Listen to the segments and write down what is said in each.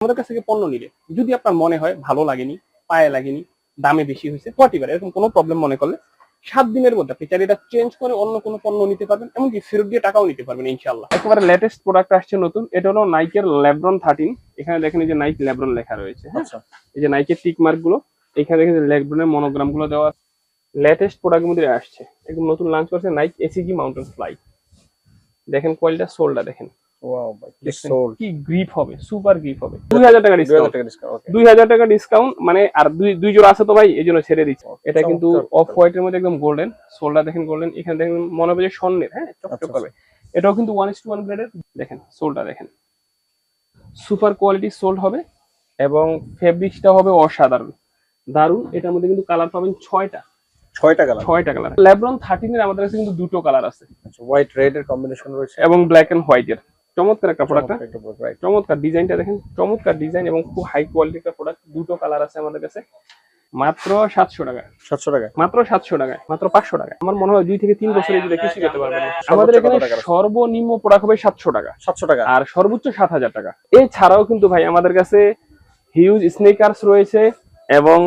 আমাদের কাছ থেকে পণ্য নিলে যদি আপনার মনে হয় ভালো লাগেনি পায়ে লাগেনি দামে বেশি হয়েছে হোয়াট এরকম কোনো প্রবলেম মনে করলে সাত দিনের মধ্যে আপনি চাইলে এটা চেঞ্জ করে অন্য কোনো পণ্য নিতে পারবেন এমনকি ফেরত দিয়ে টাকাও নিতে পারবেন ইনশাল্লাহ একেবারে লেটেস্ট প্রোডাক্ট আসছে নতুন এটা হলো নাইকের ল্যাব্রন থার্টিন এখানে দেখেন এই যে নাইক ল্যাব্রন লেখা রয়েছে হ্যাঁ? আচ্ছা। এই যে নাইকের টিক মার্কগুলো এখানে দেখেন যে ল্যাব্রনের মনোগ্রামগুলো দেওয়া লেটেস্ট প্রোডাক্ট মধ্যে আসছে একদম নতুন লঞ্চ করছে নাইক এসিজি মাউন্টেন ফ্লাই দেখেন কোয়ালিটা সোলটা দেখেন। ওয়াও কি গ্রিপ হবে? সুপার গ্রিপ হবে। দুই হাজার টাকা 2000 ডিসকাউন্ট টাকা ডিসকাউন্ট ওকে দুই হাজার টাকা ডিসকাউন্ট মানে আর দুই দুই জোড়া আছে তো ভাই ছেড়ে দিচ্ছে। এটা কিন্তু অফ হোয়াইট এর মধ্যে একদম গোল্ডেন সোলটা দেখেন গোল্ডেন এখানে দেখেন মনে হবে যে স্বর্ণের হ্যাঁ? চকচক আচ্ছা, করবে এটাও কিন্তু গ্রেডের দেখেন সোলটা দেখেন। সুপার কোয়ালিটি সোল হবে এবং ফেব্রিক্সটা হবে অসাধারণ। দারুণ এটার মধ্যে কিন্তু কালার পাবেন ছয়টা। 6 টাকা লাগে ছয়টা কালার ল্যাব্রন থার্টিন এর আমাদের কাছে কিন্তু দুটো কালার আছে। আচ্ছা হোয়াইট রেড এর কম্বিনেশন রয়েছে। এবং ব্ল্যাক এন্ড হোয়াইট এর। চমৎকার একটা প্রোডাক্ট চমৎকার ডিজাইনটা দেখেন চমৎকার ডিজাইন এবং খুব হাই কোয়ালিটি একটা প্রোডাক্ট দুটো কালার আছে আমাদের কাছে। মাত্র সাতশো টাকা। 700 টাকা মাত্র সাতশো টাকায় মাত্র পাঁচশো টাকায়। আমার মনে হয় দুই থেকে তিন বছর এই কিছু করতে পারবেন না। আমাদের এখানে সর্বনিম্ন প্রোডাক্ট হবে সাতশো টাকা। 700 টাকা। আর সর্বোচ্চ সাত হাজার টাকা। এছাড়াও কিন্তু ভাই আমাদের কাছে হিউজ স্নেকার্স রয়েছে এবং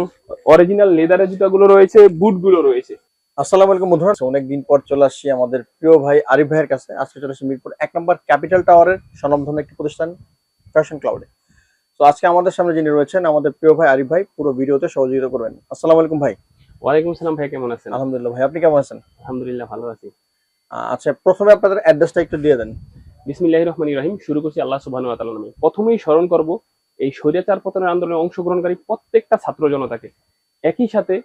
অরিজিনাল লেদারের জুতাগুলো রয়েছে বুটগুলো রয়েছে। আসসালামু আলাইকুম বন্ধুরা। অনেক দিন পর চলে আসছি আমাদের প্রিয় ভাই আরিফ ভাইয়ের কাছে। আজকে চলে আসছি মিরপুর এক নম্বর ক্যাপিটাল টাওয়ারের স্বনামধন্য একটি প্রতিষ্ঠান ফ্যাশন ক্লাউডে তো আজকে আমাদের সামনে যিনি রয়েছেন আমাদের প্রিয় ভাই আরিফ ভাই পুরো ভিডিওতে সহযোগিতা করবেন। আসসালামু আলাইকুম ভাই। ওয়ালাইকুম সালাম ভাই কেমন আছেন? আলহামদুলিল্লাহ ভাই আপনি কেমন আছেন? আলহামদুলিল্লাহ ভালো আছি। আচ্ছা প্রথমে আপনাদের অ্যাড্রেসটা একটু দিয়ে দেন। বিসমিল্লাহির রহমানির রহিম শুরু করছি আল্লাহ সুবহানাহু ওয়া তাআলার নামে। প্রথমেই স্মরণ করব এই স্বৈরাচার পতনের আন্দোলনে অংশগ্রহণকারী প্রত্যেকটা ছাত্র জনতাকে। একই সাথে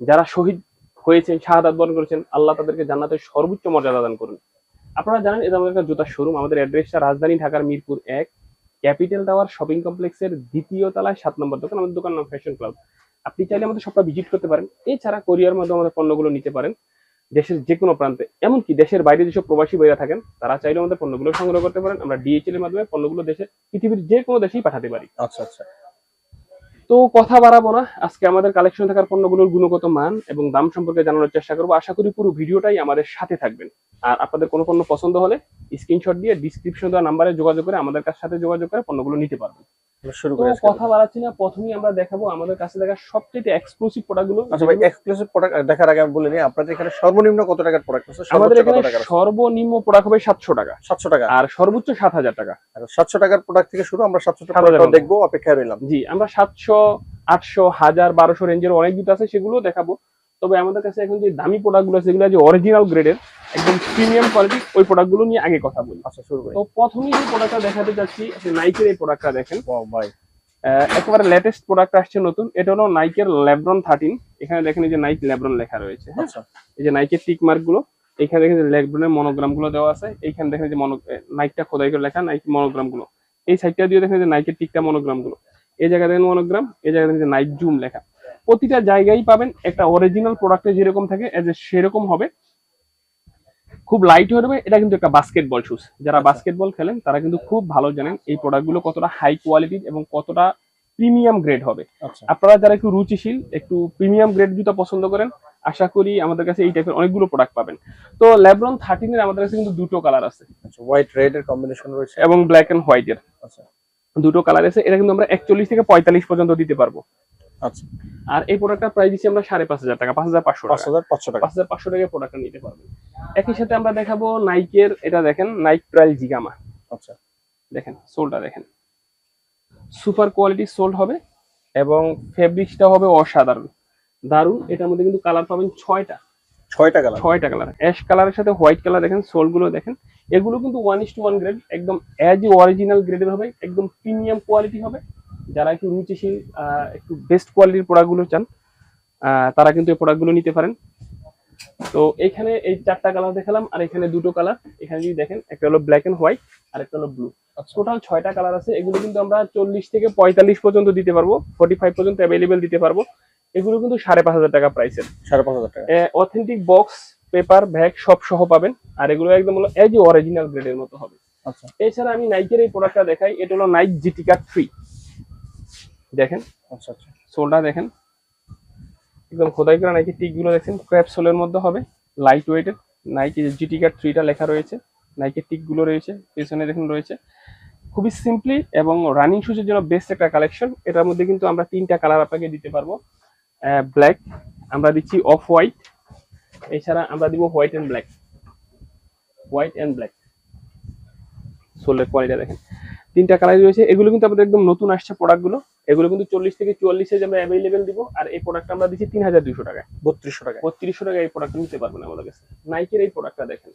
যারা শহীদ হয়েছেন, শাহাদাত বরণ করেছেন, আল্লাহ তাদেরকে জান্নাতের সর্বোচ্চ মর্যাদা দান করুন। আপনারা জানেন এটা আমাদের একটা জুতার শোরুম আমাদের অ্যাড্রেসটা রাজধানী ঢাকার মিরপুর এক, ক্যাপিটাল টাওয়ার শপিং কমপ্লেক্সের দ্বিতীয় তলায় সাত নম্বর দোকান, আমাদের দোকান নাম ফ্যাশন ক্লাব আপনি চাইলে আমাদের সবটা ভিজিট করতে পারেন। এছাড়া কোরিয়ার মাধ্যমে আমাদের পণ্যগুলো নিতে পারেন দেশের যে কোনো প্রান্তে। এমনকি দেশের বাইরে যেসব প্রবাসী বাইরে থাকেন, তারা চাইলে আমাদের পণ্যগুলো সংগ্রহ করতে পারেন। আমরা ডিএচএল এর মাধ্যমে পণ্যগুলো দেশে পৃথিবীর যে কোনো দেশেই পাঠাতে পারি। আচ্ছা আচ্ছা। তো কথা বাড়াবো না। আজকে আমাদের কালেকশন থাকার পণ্যগুলোর গুণগত মান এবং দাম সম্পর্কে জানানোর চেষ্টা করব। আশা করি পুরো ভিডিওটাই আমাদের সাথে থাকবেন। আর আপনাদের কোনো পণ্য পছন্দ হলে স্ক্রিনশট দিয়ে ডিসক্রিপশন দেওয়া নাম্বারে যোগাযোগ করে আমাদের কাছ সাথে যোগাযোগ করে পণ্যগুলো নিতে পারবেন। শুরু কথা বাড়াচ্ছি না প্রথমেই আমরা দেখাবো আমাদের কাছে দেখা সবচেয়ে এক্সক্লুসিভ প্রোডাক্টগুলো আচ্ছা ভাই এক্সক্লুসিভ প্রোডাক্ট দেখার আগে আমি বলে নিই আপনাদের এখানে সর্বনিম্ন কত টাকার প্রোডাক্ট আছে? আমাদের এখানে কত টাকার সর্বনিম্ন প্রোডাক্ট হবে সাতশো টাকা। 700 টাকা। আর সর্বোচ্চ সাত হাজার টাকা। আর 700 টাকার প্রোডাক্ট থেকে শুরু আমরা 700 টাকা দেখব অপেক্ষায় রইলাম। জি আমরা সাতশো আটশো হাজার বারোশো রেঞ্জের অনেক জুতো আছে সেগুলো দেখাবো। তবে আমাদের কাছে এখন যে দামি প্রোডাক্টগুলো আছে যেগুলো যে অরিজিনাল গ্রেডের একদম প্রিমিয়াম কোয়ালিটি ওই প্রোডাক্টগুলো নিয়ে আগে কথা বলি। আচ্ছা শুরু করি। তো প্রথমেই যে প্রোডাক্টটা দেখাতে যাচ্ছি নাইকের এই প্রোডাক্টটা দেখেন। ওয়াও ভাই। একেবারে লেটেস্ট প্রোডাক্ট আসছে নতুন। এটা হলো নাইকের ল্যাব্রন থার্টিন এখানে দেখেন এই যে নাইক ল্যাব্রন লেখা রয়েছে হ্যাঁ? আচ্ছা। এই যে নাইকের টিক মার্কগুলো এখানে দেখেন যে ল্যাব্রনের মনোগ্রামগুলো দেওয়া আছে। এইখানে দেখেন যে মনো নাইকটা খোদাই করে লেখা নাইক মনোগ্রামগুলো। এই সাইডটা দিয়ে দেখেন যে নাইকের টিকটা মনোগ্রামগুলো। এই জায়গায় দেখেন মনোগ্রাম এই জায়গায় দেখেন যে নাইক জুম লেখা। প্রতিটা জায়গায় পাবেন একটা অরিজিনাল প্রোডাক্টে যেরকম থাকে এজ এ সেরকম হবে। খুব লাইট হয়ে যাবে এটা কিন্তু একটা বাস্কেটবল শুজ যারা আচ্ছা। বাস্কেটবল খেলেন তারা কিন্তু খুব ভালো জানেন এই প্রোডাক্টগুলো কতটা হাই কোয়ালিটির এবং কতটা প্রিমিয়াম গ্রেড হবে। আচ্ছা। আপনারা যারা একটু রুচিশীল একটু প্রিমিয়াম গ্রেড জুতা পছন্দ করেন আশা করি আমাদের কাছে এই টাইপের অনেকগুলো প্রোডাক্ট পাবেন। তো ল্যাব্রন থার্টিনের আমাদের কাছে কিন্তু দুটো কালার আছে। আচ্ছা হোয়াইট রেড এর কম্বিনেশন রয়েছে? এবং ব্ল্যাক এন্ড হোয়াইট এর। আচ্ছা। দুটো কালার আছে এটা কিন্তু আমরা একচল্লিশ থেকে পঁয়তাল্লিশ পর্যন্ত দিতে পারব। আচ্ছা। আর এই প্রোডাক্টটা প্রাইস দিচ্ছি আমরা সাড়ে পাঁচ হাজার টাকা পাঁচ হাজার পাঁচশো টাকা। 5500 টাকা। পাঁচ হাজার পাঁচশো টাকা প্রোডাক্টটা নিতে পারবেন। একই সাথে আমরা দেখাবো নাইকের এটা দেখেন নাইক ট্রায়াল জিগামা আচ্ছা। দেখেন সোলটা দেখেন। সুপার কোয়ালিটি সোল হবে এবং ফেব্রিক্সটা হবে অসাধারণ। দারুণ এটার মধ্যে কিন্তু কালার পাবেন ছয়টা। 6 টাকা লাগে ছয়টা কালার অ্যাশ কালারের সাথে হোয়াইট কালার দেখেন সোলগুলো দেখেন। এগুলো কিন্তু one is to one grade একদম অ্যাজ অরিজিনাল গ্রেডের হবে একদম প্রিমিয়াম কোয়ালিটি হবে। যারা একটু রুচিশীল আহ, একটু বেস্ট কোয়ালিটির প্রোডাক্টগুলো চান তারা কিন্তু এই প্রোডাক্টগুলো নিতে পারেন। তো এখানে এই চারটা কালার দেখালাম আর এখানে দুটো কালার এখানে যদি দেখেন একটা হলো ব্ল্যাক এন্ড হোয়াইট আর একটা হলো ব্লু আচ্ছা। টোটাল ছয়টা কালার আছে এগুলো কিন্তু আমরা চল্লিশ থেকে পঁয়তাল্লিশ পর্যন্ত দিতে পারব ফোর্টি ফাইভ পর্যন্ত অ্যাভেলেবেল দিতে পারব। এগুলো কিন্তু সাড়ে পাঁচ হাজার টাকা প্রাইসের 5500 টাকা। অথেন্টিক বক্স পেপার ব্যাগ সব সহ পাবেন আর এগুলো একদম হলো এজ অরিজিনাল গ্রেডের মতো হবে। আচ্ছা। এছাড়া আমি নাইকের এই প্রোডাক্টটা দেখাই এটা হলো নাইক জিটিকা থ্রি দেখেন? আচ্ছা আচ্ছা। সোলটা দেখেন। একদম খোদাই করা নাইকি টিকগুলো দেখছেন ক্র্যাপ সোলের মধ্যে হবে লাইট ওয়েটের নাইকি জিটি জিটিকা থ্রিটা লেখা রয়েছে নাইকের টিকগুলো রয়েছে পেছনে দেখুন রয়েছে। খুবই সিম্পলি এবং রানিং শুজের জন্য বেস্ট একটা কালেকশন এটার মধ্যে কিন্তু আমরা তিনটা কালার আপনাকে দিতে পারব। ব্ল্যাক আমরা দিচ্ছি অফ হোয়াইট এছাড়া আমরা দিব white and black white and black সোলের quality দেখেন। তিনটা কালার রয়েছে। এগুলো কিন্তু আমাদের একদম নতুন আসছে প্রোডাক্টগুলো এগুলো কিন্তু চল্লিশ থেকে চুয়াল্লিশ সাইজ আমরা অ্যাভেলেবেল দিব আর এই প্রোডাক্ট আমরা দিচ্ছি তিন হাজার দুশো টাকায়। বত্রিশশো টাকা বত্রিশশো টাকা এই প্রোডাক্ট নিতে পারবেন আমাদের কাছে। নাইকের এই প্রোডাক্টটা দেখেন।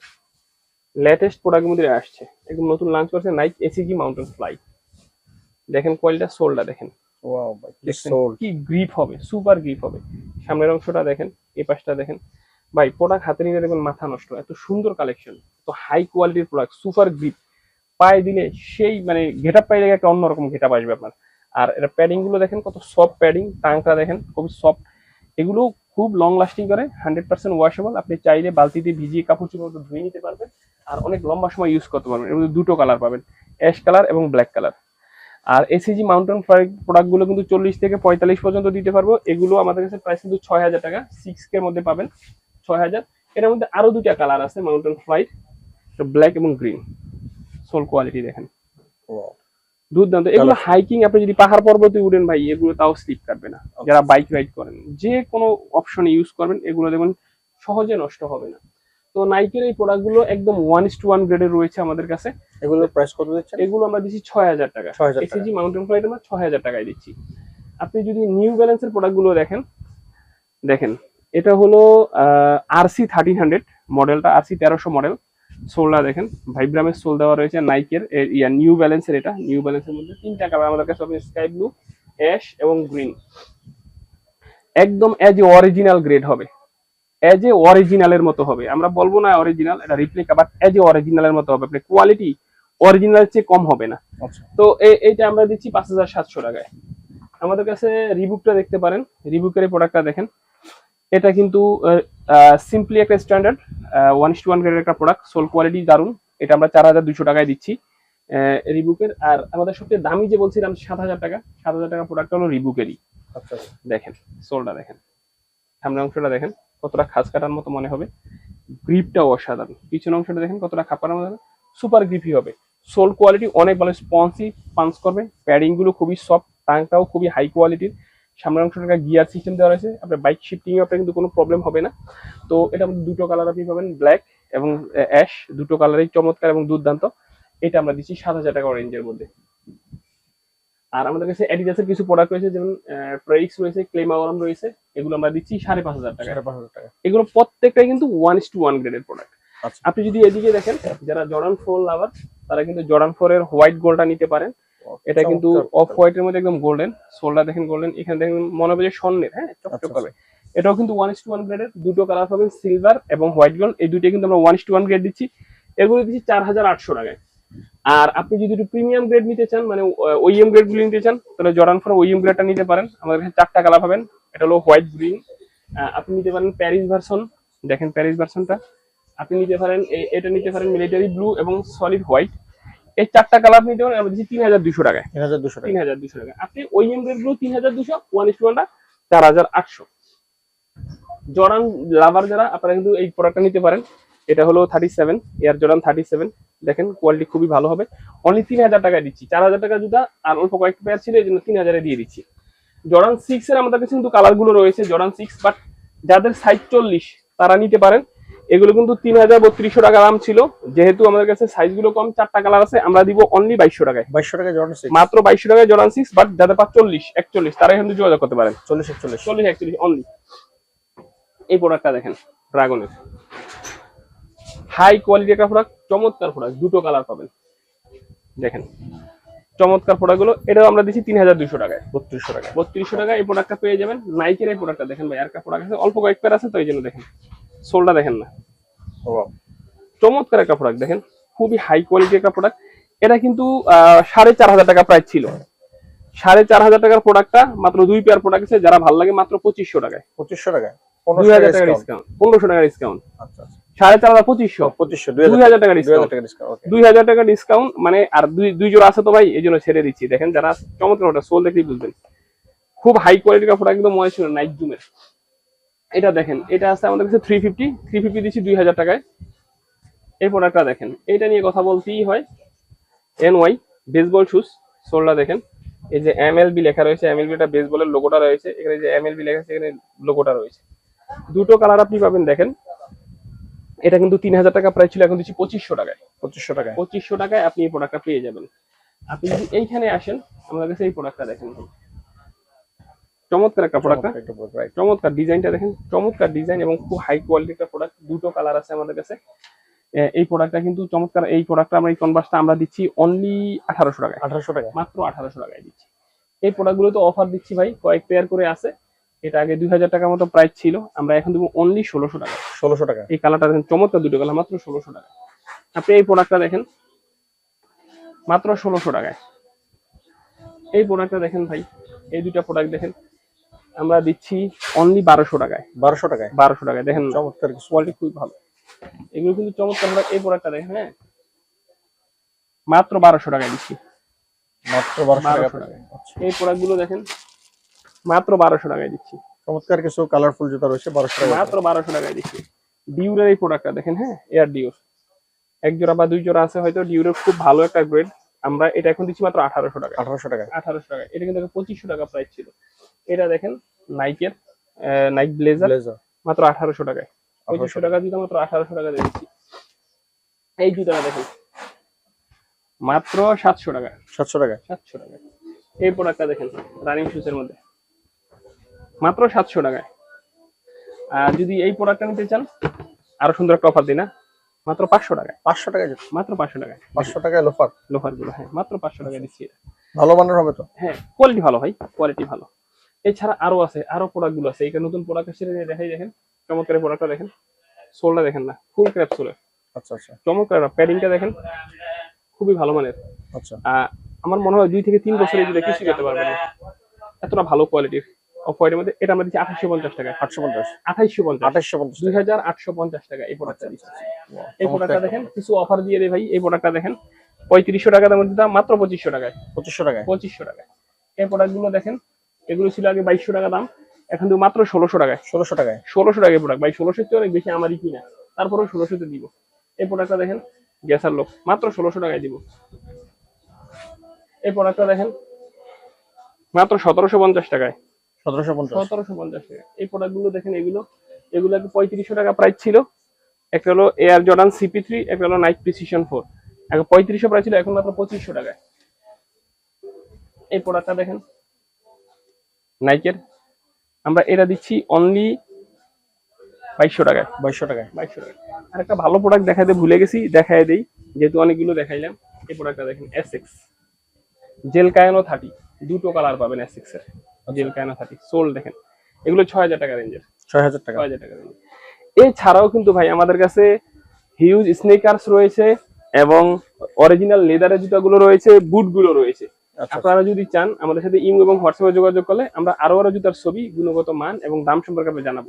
লেটেস্ট প্রোডাক্ট মধ্যে আসছে। একদম নতুন লঞ্চ করছে নাইক এসিজি মাউন্টেন ফ্লাই দেখেন কোয়ালিটা সোলটা দেখেন। কি গ্রিপ হবে সুপার গ্রিপ হবে। সামনের অংশটা দেখেন এই পাশটা দেখেন। ভাই প্রোডাক্ট হাতে নিয়ে দেখবেন মাথা নষ্ট এত সুন্দর কালেকশন তো হাই কোয়ালিটির প্রোডাক্ট সুপার গ্রিপ পায়ে দিলে সেই মানে গেটআপ পাইলে একটা অন্যরকম গেটআপ আসবে আপনার। আর এটা প্যাডিংগুলো দেখেন কত সফট প্যাডিং টাংটা দেখেন খুবই সফট এগুলো খুব লং লাস্টিং করে হান্ড্রেড পার্সেন্ট ওয়াশেবল আপনি চাইলে বালতিতে ভিজিয়ে কাপড় চোপড় ধুয়ে নিতে পারবেন। আর অনেক লম্বা সময় ইউজ করতে পারবেন। এর মধ্যে দুটো কালার পাবেন অ্যাশ কালার এবং ব্ল্যাক কালার আর এসিজি মাউন্টেন প্রোডাক্টগুলো কিন্তু চল্লিশ থেকে পঁয়তাল্লিশ পর্যন্ত দিতে পারব। এগুলো আমাদের কাছে প্রাইস কিন্তু ছয় হাজার টাকা সিক্স কে মধ্যে পাবেন, ছয় হাজার। এর মধ্যে আরও দুটা কালার আছে মাউন্টেন ফ্লাইট ব্ল্যাক এবং গ্রিন সোল কোয়ালিটি দেখেন। দুর্দান্ত। এগুলো হাইকিং আপনি যদি পাহাড় পর্বতে উঠেন ভাই এগুলো তাও স্লিপ কাটবে না। যারা বাইক রাইড করেন যে কোনো অপশনে ইউজ করবেন এগুলো দেখবেন সহজে নষ্ট হবে না। তো নাইকের এই প্রোডাক্টগুলো একদম ওয়ান ইস টু ওয়ান গ্রেডের রয়েছে আমাদের কাছে। এগুলো প্রাইস কত দিচ্ছেন? এগুলো আমরা দিচ্ছি ছয় হাজার টাকা। 6,000 টাকা। এসিজি মাউন্টেন ফ্লাইট আমরা ছয় হাজার টাকায় দিচ্ছি। আপনি যদি নিউ ব্যালেন্সের প্রোডাক্টগুলো দেখেন দেখেন এটা হলো আরসি থার্টিন হান্ড্রেড মডেলটা আরসি তেরোশো মডেল সোলটা দেখেন ভাইব্রামের সোল দেওয়া রয়েছে নাইকের ইয়া নিউ ব্যালেন্সের এটা নিউ ব্যালেন্সের মধ্যে তিনটা কালার আমাদের কাছে হবে স্কাই ব্লু অ্যাশ এবং গ্রিন একদম অ্যাজ এ অরিজিনাল গ্রেড হবে। অ্যাজ এ অরিজিনালের মতো হবে। আমরা বলব না অরিজিনাল এটা রিপ্লিকা বাট অ্যাজ এ অরিজিনালের মতো হবে। আপনি কোয়ালিটি অরিজিনাল চেয়ে কম হবে না। আচ্ছা। তো এইটা আমরা দিচ্ছি পাঁচ হাজার সাতশো টাকায়। আমাদের কাছে রিবুকটা দেখতে পারেন। রিবুকের প্রোডাক্টটা দেখেন। এটা কিন্তু সিম্পলি একটা স্ট্যান্ডার্ড ওয়ান টু ওয়ান গ্রেডের একটা প্রোডাক্ট সোল কোয়ালিটি দারুণ এটা আমরা চার হাজার দুশো টাকায় দিচ্ছি রিবুকের আর আমাদের সবচেয়ে দামি যে বলছিলাম সাত হাজার টাকা সাত হাজার টাকা প্রোডাক্ট হলো রিবুকেরই আচ্ছা। দেখেন সোলটা দেখেন। সামনের অংশটা দেখেন কতটা খাস কাটার মতো মনে হবে। গ্রিপটাও অসাধারণ। পিছনের অংশটা দেখেন কতটা খাপার মতো সুপার গ্রিপি হবে। সোল কোয়ালিটি অনেক ভালো স্পঞ্জি পাঞ্চ করবে। প্যাডিংগুলো খুবই সফট টাংটাও খুবই হাই কোয়ালিটির সামনের অংশটা গিয়ার সিস্টেম দেওয়া রয়েছে। আপনার বাইক শিফটিং আপনার কিন্তু কোনো প্রবলেম হবে না। তো এটা দুটো কালার আপনি পাবেন ব্ল্যাক এবং অ্যাশ দুটো কালারই চমৎকার এবং দুর্দান্ত। এটা আমরা দিচ্ছি সাত হাজার টাকা রেঞ্জের মধ্যে। আর আমাদের কাছে অ্যাডিডাসের কিছু প্রোডাক্ট রয়েছে যেমন প্রেক্স রয়েছে ক্লেমাওরাম রয়েছে। এগুলো আমরা দিচ্ছি সাড়ে পাঁচ হাজার টাকা সাড়ে পাঁচ হাজার টাকা এগুলো প্রত্যেকটাই কিন্তু ওয়ান ইস টু ওয়ান গ্রেডের প্রোডাক্ট। আপনি যদি এদিকে দেখেন যারা জর্ডান ফোর লাভার তারা কিন্তু জর্ডান ফোর এর হোয়াইট গোল্ডটা নিতে পারেন। এটা কিন্তু অফ হোয়াইট এর মধ্যে একদম গোল্ডেন সোলটা দেখেন গোল্ডেন এখানে দেখেন মনে হবে যে স্বর্ণের হ্যাঁ চকচক আচ্ছা, করবে এটাও কিন্তু ওয়ান টু ওয়ান গ্রেডের দুটো কালার পাবেন সিলভার এবং হোয়াইট গোল্ড এই দুটো কিন্তু আমরা ওয়ান টু ওয়ান গ্রেড দিচ্ছি। এগুলো দিচ্ছি চার হাজার আটশো টাকায়। আর আপনি যদি একটু প্রিমিয়াম গ্রেড নিতে চান মানে ওইএম গ্রেডগুলো নিতে চান তাহলে জর্ডান ফোর ওইএম গ্রেডটা নিতে পারেন। আমাদের কাছে চারটা কালার পাবেন। এটা হলো হোয়াইট গ্রিন আপনি নিতে পারেন প্যারিস ভার্সন দেখেন প্যারিস ভার্সনটা আপনি নিতে পারেন এটা নিতে পারেন মিলিটারি ব্লু এবং সলিড হোয়াইট এই চারটা কালার নিতে পারেন আমরা দিচ্ছি তিন হাজার দুশো টাকায়। তিন হাজার দুশো টাকা তিন হাজার দুশো টাকা আপনি ওই এমব্রেডগুলো তিন হাজার দুশো ওয়ান ওয়ানটা চার হাজার আটশো। জর্ডান লাভার যারা আপনারা কিন্তু এই প্রোডাক্টটা নিতে পারেন। এটা হলো thirty seven air Jordan thirty seven দেখেন কোয়ালিটি খুবই ভালো হবে। অনলি তিন হাজার টাকায় দিচ্ছি। চার হাজার টাকা জুতা আর অল্প কয়েকটা পেয়ার ছিল এই জন্য তিন হাজারে দিয়ে দিচ্ছি। জর্ডান সিক্স এর আমাদের কাছে কিন্তু কালারগুলো রয়েছে জর্ডান সিক্স বাট যাদের সাইজ চল্লিশ তারা নিতে পারেন। এগুলো কিন্তু তিন হাজার বত্রিশশো টাকা দাম ছিল। যেহেতু আমাদের কাছে সাইজগুলো কম চারটা কালার আছে আমরা দিব অনলি বাইশশো টাকায়। বাইশশো টাকা জর্ডান সিক্স মাত্র বাইশশো টাকায় জর্ডান সিক্স বাট যাদের পাঁচ চল্লিশ একচল্লিশ তারা কিন্তু যোগাযোগ করতে পারেন। চল্লিশ একচল্লিশ। চল্লিশ একচল্লিশ অনলি এই প্রোডাক্টটা দেখেন ড্রাগনের হাই কোয়ালিটি একটা প্রোডাক্ট চমৎকার প্রোডাক্ট দুটো কালার পাবেন। দেখেন চমৎকার প্রোডাক্টগুলো এটাও আমরা দিচ্ছি তিন হাজার দুশো টাকায়। বত্রিশশো টাকা বত্রিশশো টাকা এই প্রোডাক্টটা পেয়ে যাবেন। নাইকের এই প্রোডাক্টটা দেখেন ভাই আর একটা প্রোডাক্ট আছে অল্প কয়েক পেয়ার আছে তো এই জন্য দেখেন। সোলটা দেখেন না। চমৎকার একটা প্রোডাক্ট দেখেন। খুবই হাই কোয়ালিটি একটা প্রোডাক্ট এটা কিন্তু সাড়ে চার হাজার টাকা প্রাইস ছিল। সাড়ে চার হাজার টাকার প্রোডাক্টটা মাত্র দুই পেয়ার প্রোডাক্ট আছে। যারা ভালো লাগে মাত্র পঁচিশশো টাকায়। পঁচিশশো টাকা দুই হাজার টাকা ডিসকাউন্ট পনেরোশো টাকা ডিসকাউন্ট আচ্ছা আচ্ছা। সাড়ে চার হাজার পঁচিশশো। পঁচিশশো দুই হাজার টাকা ডিসকাউন্ট দুই হাজার টাকা ডিসকাউন্ট মানে আর দুই দুই জোড়া আছে তো ভাই এই জন্য ছেড়ে দিচ্ছি। দেখেন যারা চমৎকার ওটা সোল দেখলেই বুঝবেন। খুব হাই কোয়ালিটির প্রোডাক্ট একদম মনে ছিল নাইট জুমের এটা দেখেন এটা আছে আমাদের কাছে থ্রি ফিফটি থ্রি ফিফটি দিচ্ছি দুই হাজার টাকায়। এই প্রোডাক্টটা দেখেন এটা নিয়ে কথা বলতেই হয়। এন ওয়াই বেসবল শুজ সোলটা দেখেন। এই যে এমএলবি লেখা রয়েছে এমএলবিটা বেসবলের লোগোটা রয়েছে। এখানে যে এমএলবি লেখা আছে এখানে লোগোটা রয়েছে। দুটো কালার আপনি পাবেন দেখেন। এটা কিন্তু তিন হাজার টাকা প্রাইস ছিল এখন দিচ্ছি পঁচিশশো টাকায়। পঁচিশশো টাকায়। পঁচিশশো টাকায় আপনি এই প্রোডাক্টটা পেয়ে যাবেন। আপনি যদি এইখানে আসেন আমাদের কাছে এই প্রোডাক্টটা দেখেন। চমৎকার একটা প্রোডাক্ট. চমৎকার ডিজাইনটা দেখেন চমৎকার ডিজাইন এবং খুব হাই কোয়ালিটি একটা প্রোডাক্ট দুটো কালার আছে আমাদের কাছে। এই প্রোডাক্টটা কিন্তু চমৎকার এই প্রোডাক্টটা আমরা এই কনভার্সটা আমরা দিচ্ছি অনলি আঠারোশো টাকায়। আঠারোশো টাকা মাত্র আঠারোশো টাকায় দিচ্ছি। এই প্রোডাক্টগুলো তো অফার দিচ্ছি ভাই কয়েক পেয়ার করে আছে। এটা আগে দুই হাজার টাকার মতো প্রাইস ছিল আমরা এখন দেবো অনলি ষোলোশো টাকা। ষোলোশো টাকা। এই কালারটা দেখেন চমৎকার দুটো কালার মাত্র ষোলোশো টাকা। আপনি এই প্রোডাক্টটা দেখেন মাত্র ষোলোশো টাকায়। এই প্রোডাক্টটা দেখেন ভাই এই দুইটা প্রোডাক্ট দেখেন। আমরা দিচ্ছি অনলি বারোশো টাকায়। বারোশো টাকায়? বারোশো টাকায় দেখেন চমৎকার কোয়ালিটি খুবই ভালো। এগুলো কিন্তু চমৎকার আমরা এই প্রোডাক্টটা দেখেন হ্যাঁ? মাত্র বারোশো টাকায় দিচ্ছি। মাত্র বারোশো টাকা 1200 টাকায়। এই প্রোডাক্টগুলো দেখেন মাত্র বারোশো টাকায় দিচ্ছি। চমৎকার কিছু কালারফুল জুতা রয়েছে বারোশো টাকা মাত্র বারোশো টাকায় দিচ্ছি। ডিউরের এই প্রোডাক্টটা দেখেন হ্যাঁ? এয়ার ডিউর এক জোড়া বা দুই জোড়া আছে হয়তো ডিউরের খুব ভালো একটা গ্রেড আমরা এটা এখন দিচ্ছি মাত্র আঠারোশো টাকা। আঠারোশো টাকা। আঠারোশো টাকা। এটা কিন্তু পঁচিশশো টাকা প্রাইস ছিল। এটা দেখেন নাইকের নাইক ব্লেজার ব্লেজার মাত্র আঠারোশো টাকায়। পঁচিশশো টাকা জুতা মাত্র আঠারোশো টাকা দিচ্ছি। এই জুতাটা দেখেন। মাত্র সাতশো টাকা। সাতশো টাকা। সাতশো টাকা। এই প্রোডাক্টটা দেখেন রানিং শুজের মধ্যে। মাত্র সাতশো টাকায়। আর যদি এই প্রোডাক্টটা নিতে চান আরও সুন্দর একটা অফার দিই না মাত্র পাঁচশো টাকায়। পাঁচশো টাকা জুতা মাত্র পাঁচশো টাকায়। পাঁচশো টাকায় লোফার? লোফারগুলো হ্যাঁ মাত্র পাঁচশো টাকায় দিচ্ছি। ভালো মানের হবে তো? হ্যাঁ কোয়ালিটি ভালো ভাই কোয়ালিটি ভালো। এছাড়া আরও আছে আরও প্রোডাক্টগুলো আছে। এটা নতুন প্রোডাক্ট নিয়ে দেখাই দেখেন। চমৎকার প্রোডাক্টটা দেখেন। সোলটা দেখেন না ফুল ক্র্যাপ সোলের। আচ্ছা আচ্ছা। চমৎকার প্যাডিংটা দেখেন। খুবই ভালো মানের। আচ্ছা। আমার মনে হয় দুই থেকে তিন বছর এই জুতা কিছু করতে পারবেন না। এতটা ভালো কোয়ালিটির অফ হোয়াইটের মধ্যে এটা আমরা দিচ্ছি আঠাশশো পঞ্চাশ টাকা। আটশো পঞ্চাশ। আঠাইশশো পঞ্চাশ। আঠাশশো পঞ্চাশ দুই হাজার আটশো পঞ্চাশ টাকা এই প্রোডাক্টটা দিচ্ছি। এই প্রোডাক্টটা দেখেন কিছু অফার দিয়ে দেয় ভাই এই প্রোডাক্টটা দেখেন। পঁয়ত্রিশশো টাকা দামের জুতা মাত্র পঁচিশশো টাকায়। পঁচিশশো টাকায়। পঁচিশশো টাকায়। এই প্রোডাক্টগুলো দেখেন এগুলো ছিল আগে বাইশশো টাকা দাম এখন তো মাত্র ষোলোশো টাকায়। ষোলোশো টাকায়। ষোলোশো টাকা প্রোডাক্ট ভাই ষোলোশো চেয়ে অনেক বেশি আমারই কিনা। তারপরেও ষোলোশোতে দিব। এই প্রোডাক্টটা দেখেন গ্যাসার লোক মাত্র ষোলোশো টাকায় দিব। এই প্রোডাক্টটা দেখেন মাত্র সতেরোশো পঞ্চাশ টাকায়। সতেরোশো পঞ্চাশ। সতেরোশো পঞ্চাশ। টাকা এই প্রোডাক্টগুলো দেখেন এগুলো। এগুলো আগে পঁয়ত্রিশশো টাকা প্রাইস ছিল। একটা হলো এয়ার জর্ডান সিপি থ্রি একটা হলো নাইট প্রিসিশন ফোর পঁয়ত্রিশশো প্রাইস ছিল এখন মাত্র পঁচিশশো টাকায়। এই প্রোডাক্টটা দেখেন। নাইকের আমরা এটা দিচ্ছি অনলি বাইশশো টাকায়। বাইশশো টাকায়। বাইশশো টাকা আর একটা ভালো প্রোডাক্ট দেখাতে ভুলে গেছি দেখাই দেই। যেহেতু অনেকগুলো দেখাইলাম এই প্রোডাক্টটা দেখেন এস এক্স জেল কায়ানো থার্টি। দুটো কালার পাবেন এস এক্সের জেল কায়ানো থার্টি সোল দেখেন। এগুলো ছয় হাজার টাকা রেঞ্জের ছয় হাজার টাকা। ছয় হাজার টাকা রেঞ্জের এছাড়াও কিন্তু ভাই আমাদের কাছে হিউজ স্নেকার্স রয়েছে এবং অরিজিনাল লেদারের জুতাগুলো রয়েছে বুটগুলো রয়েছে। আচ্ছা। আপনারা যদি চান আমাদের সাথে ইমো এবং হোয়াটসঅ্যাপে যোগাযোগ করলে আমরা আরও আরও জুতার ছবি গুণগত মান এবং দাম সম্পর্কে আমরা জানাব।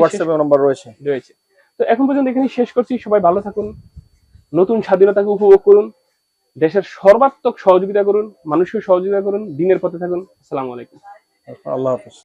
হোয়াটসঅ্যাপে নাম্বার রয়েছে রয়েছে। তো এখন পর্যন্ত এখানে শেষ করছি। সবাই ভালো থাকুন। নতুন স্বাধীনতাকে উপভোগ করুন। দেশের সর্বাত্মক সহযোগিতা করুন মানুষকে সহযোগিতা করুন দিনের পথে থাকুন। আসসালামু আলাইকুম। আল্লাহ হাফিজ।